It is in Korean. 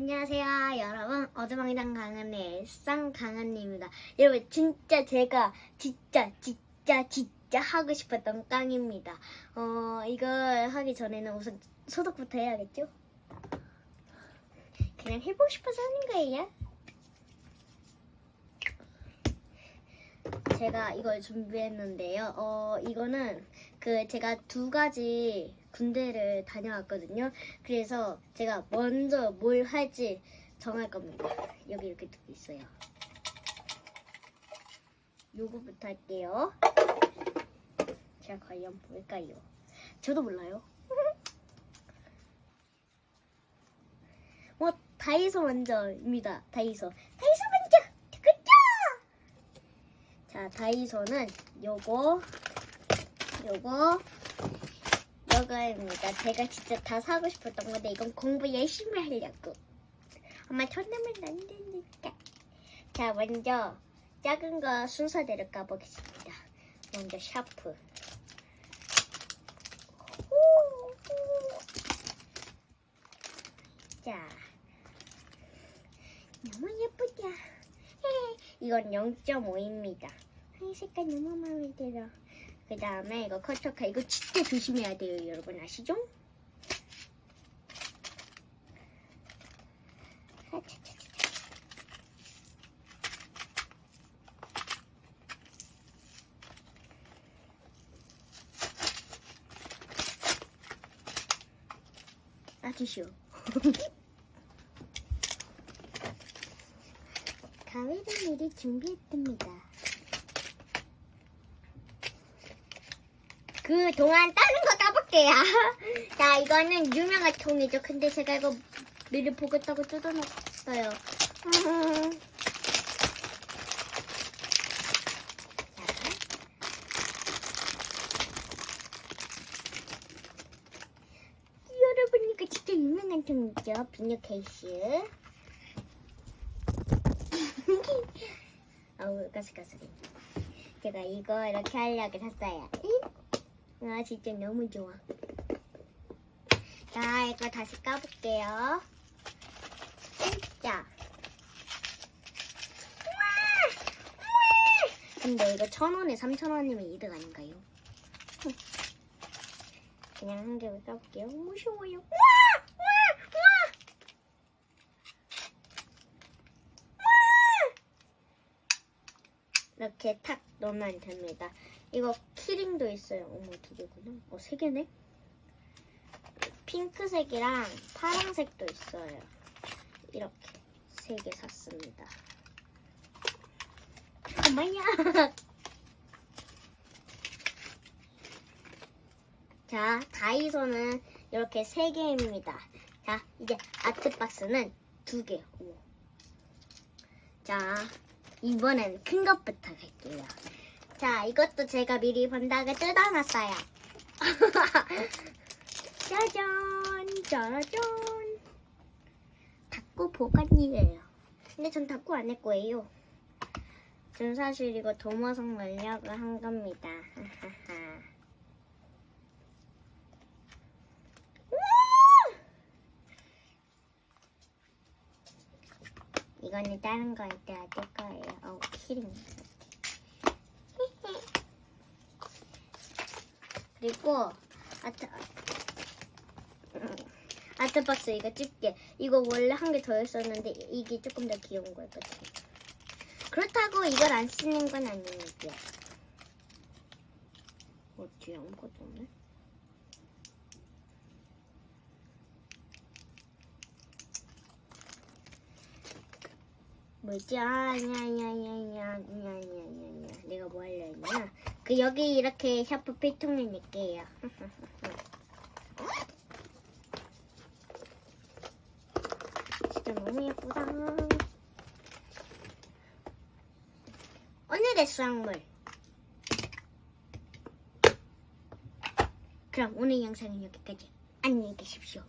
안녕하세요 여러분. 어드방이랑 강은의 쌍 강은입니다. 여러분 진짜 제가 진짜 진짜 진짜 하고 싶었던 깡입니다. 어 이걸 하기 전에는 우선 소독부터 해야겠죠? 그냥 해보고 싶어서 하는 거예요 제가 이걸 준비했는데요 어 이거는 그 제가 두 가지 군대를 다녀왔거든요 그래서 제가 먼저 뭘 할지 정할 겁니다. 여기 이렇게 두 개 있어요. 요거부터 할게요. 제가 과연 뭘까요? 저도 몰라요. 뭐 다이소 먼저입니다. 다이소. 다이소 먼저. 그죠? 자, 다이소는 요거 요거 요거입니다. 제가 진짜 다 사고 싶었던 건데 이건 공부 열심히 하려고. 엄마 천내면 안 되니까. 자, 먼저 작은 거 순서대로 까보겠습니다. 먼저 샤프. 자, 너무 예쁘다. 이건 0.5입니다. 이 색깔 너무 마음에 들어. 그 다음에 이거 커터카 이거 진짜 조심해야 돼요, 여러분 아시죠? 아티슈. 가위를 미리 준비했답니다. 그 동안 다른 거 까볼게요. 자, 이거는 유명한 통이죠. 근데 제가 이거 미리 보겠다고 뜯어놨어요. 여러분 이거 진짜 유명한 통이죠. 비누 케이스. 아우 가스가스해. 제가 이거 이렇게 하려고 샀어요. 아 진짜 너무 좋아. 자 이거 다시 까볼게요. 진짜. 근데 이거 천 원에 삼천 원이면 이득 아닌가요? 그냥 한 개를 까볼게요. 무서워요. 이렇게 탁 넣으면 됩니다. 이거 키링도 있어요. 어머 두 개구나. 어 세 개네. 핑크색이랑 파란색도 있어요. 이렇게 세 개 샀습니다. 엄마야. 자, 다이소는 이렇게 세 개입니다. 자, 이제 아트박스는 두 개. 오. 자, 이번엔 큰 것부터 갈게요. 자, 이것도 제가 미리 본다고 뜯어놨어요. 짜잔, 짜잔. 닫고 보관이에요. 근데 전 닫고 안 할 거예요. 전 사실 이거 도마성 넣으려고 한 겁니다. 하하하. 우와! 이거는 다른 거 할때할 거예요. 어우, 키링. 그리고 아트 아트박스 이거 집게 이거 원래 한 개 더 있었는데 이게 조금 더 귀여운 거였거든요. 그렇다고 이걸 안 쓰는 건 아닙니다. 어 뒤에 아무것도 없네. 뭐지? 아, 아니야. 내가 뭐 하려 했냐? 그 여기 이렇게 샤프 필통을 낼게요. 진짜 너무 예쁘다. 오늘의 수확물. 그럼 오늘 영상은 여기까지. 안녕히 계십시오.